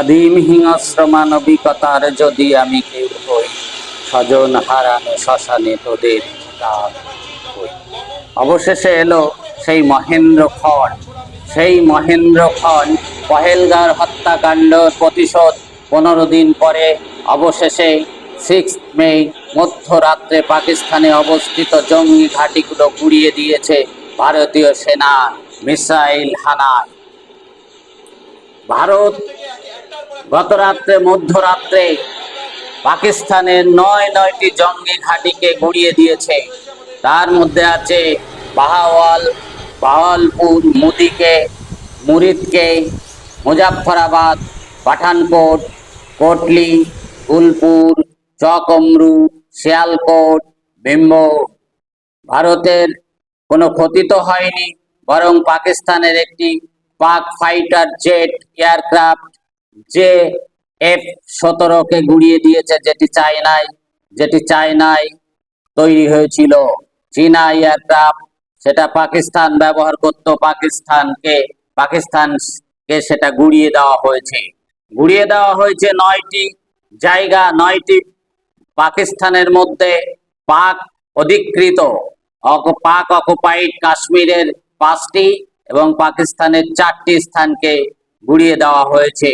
আদিম হিংস্র মানবিকতার যদি আমি কেউ হই, স্বজন হারানো শ্মশানে তোদের অবশেষে এলো সেই মহেন্দ্র খন সেই মহেন্দ্র খন পহেলগার হত্যাকাণ্ড প্রতিশোধ। পনেরো দিন পরে অবশেষে সিক্স মে, মধ্যরাত্রে পাকিস্তানে অবস্থিত জঙ্গি ঘাঁটিগুলো গুড়িয়ে দিয়েছে ভারতীয় সেনা, মিসাইল হানায় ভারত গত রাত্রে মধ্যরাত্রে পাকিস্তানের নয় নয়টি জঙ্গি ঘাঁটিকে গুড়িয়ে দিয়েছে। তার মধ্যে আছে বাহাওয়াল, বাহাওয়ালপুর, মুদিকে, মুরিদকে মুজাফরাবাদ পাঠানকোট, কোটলি ফুলপুর চকমরু, শিয়ালকোট, বিম্ব। ভারতের কোনো ক্ষতি তো হয়নি, বরং পাকিস্তানের একটি পাক ফাইটার জেট, এয়ারক্রাফট যে এফ সতেরোকে গুড়িয়ে দিয়েছে, যেটি চায়নায় যেটি চায়নায় তৈরি হয়েছিল। চীনা এয়ারক্রাফট সেটা পাকিস্তান ব্যবহার করত, পাকিস্তানকে পাকিস্তানকে সেটা গুড়িয়ে দেওয়া হয়েছে। গুড়িয়ে দেওয়া হয়েছে নয়টি জায়গা, নয়টি পাকিস্তানের মধ্যে পাক অধিকৃত। পাক অকুপাইড কাশ্মীরের পাঁচটি এবং পাকিস্তানের চারটি স্থানকে গুড়িয়ে দেওয়া হয়েছে।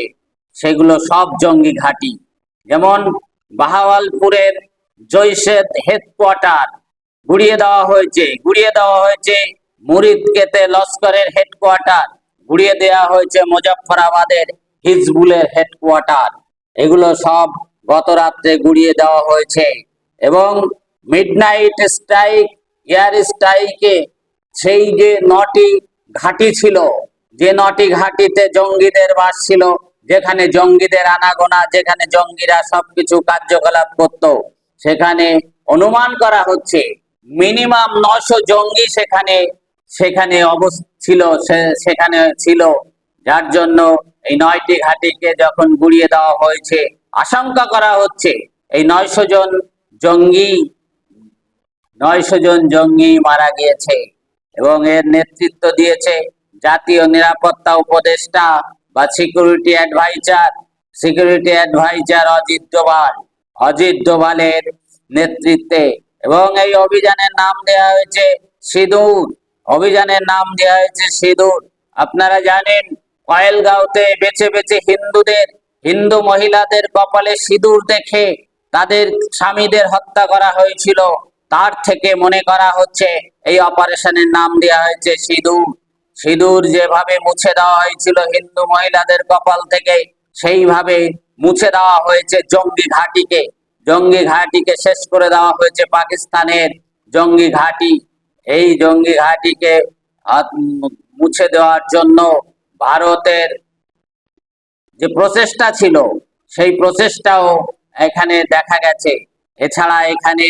সেগুলো সব জঙ্গি ঘাঁটি। যেমন বাহাওয়ালপুরের জৈশেদ হেডকোয়ার্টার, গুড়িয়ে দেওয়া হয়েছে। গুড়িয়ে দেওয়া হয়েছে মুরিদকেতে লস্করের হেডকোয়ার্টার, গুড়িয়ে দেওয়া হয়েছে মুজফ্ফরাবাদের হিজবুলের হেডকোয়ার্টার। এগুলো সব গত রাত্রে গুড়িয়ে দেওয়া হয়েছে এবং মিডনাইট স্ট্রাইক, এয়ার স্ট্রাইকে সেই যে নটি ঘাঁটি ছিল, যে নটি ঘাঁটিতে জঙ্গিদের বাস ছিল যেখানে জঙ্গিদের আনাগোনা, যেখানে জঙ্গিরা সবকিছু কার্যকলাপ করত, সেখানে অনুমান করা হচ্ছে মিনিমাম নশো জঙ্গি সেখানে সেখানে ছিল সেখানে ছিল। যার জন্য এই নয়টি ঘাটিকে যখন গুড়িয়ে দেওয়া হয়েছে, আশঙ্কা করা হচ্ছে এই নয়শো জন জঙ্গি, নয়শো জন জঙ্গি মারা গিয়েছে এবং এর নেতৃত্ব দিয়েছে জাতীয় নিরাপত্তা উপদেষ্টা বা security adviser security adviser Ajit Doval Ajit ডোভালের নেতৃত্বে এবং এই অভিযানের নাম দেওয়া হয়েছে সিঁদুর। অভিযানের নাম দেওয়া হয়েছে সিঁদুর। আপনারা জানেন, কয়েলগাঁওতে বেছে বেছে হিন্দুদের, হিন্দু মহিলাদের কপালে সিঁদুর দেখে তাদের স্বামীদের হত্যা করা হয়েছিল। তার থেকে মনে করা হচ্ছে এই অপারেশনের নাম দেওয়া হয়েছে সিঁদুর। সিঁদুর যেভাবে মুছে দেওয়া হয়েছিল হিন্দু মহিলাদের কপাল থেকে, সেইভাবে মুছে দেওয়া হয়েছে জঙ্গি ঘাঁটিকে। জঙ্গি ঘাঁটিকে শেষ করে দেওয়া হয়েছে পাকিস্তানের জঙ্গি ঘাঁটি। এই জঙ্গি ঘাঁটিকে মুছে দেওয়ার জন্য ভারতের যে প্রচেষ্টা ছিল, সেই প্রচেষ্টাও এখানে দেখা গেছে। এছাড়া এখানে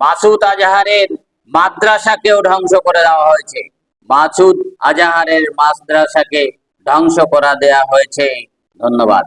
মাসুদ আজাহারের মাদ্রাসাকেও ধ্বংস করে দেওয়া হয়েছে। মাসুদ আজাহারের মাদ্রাসাকে ধ্বংস করা দেয়া হয়েছে। ধন্যবাদ।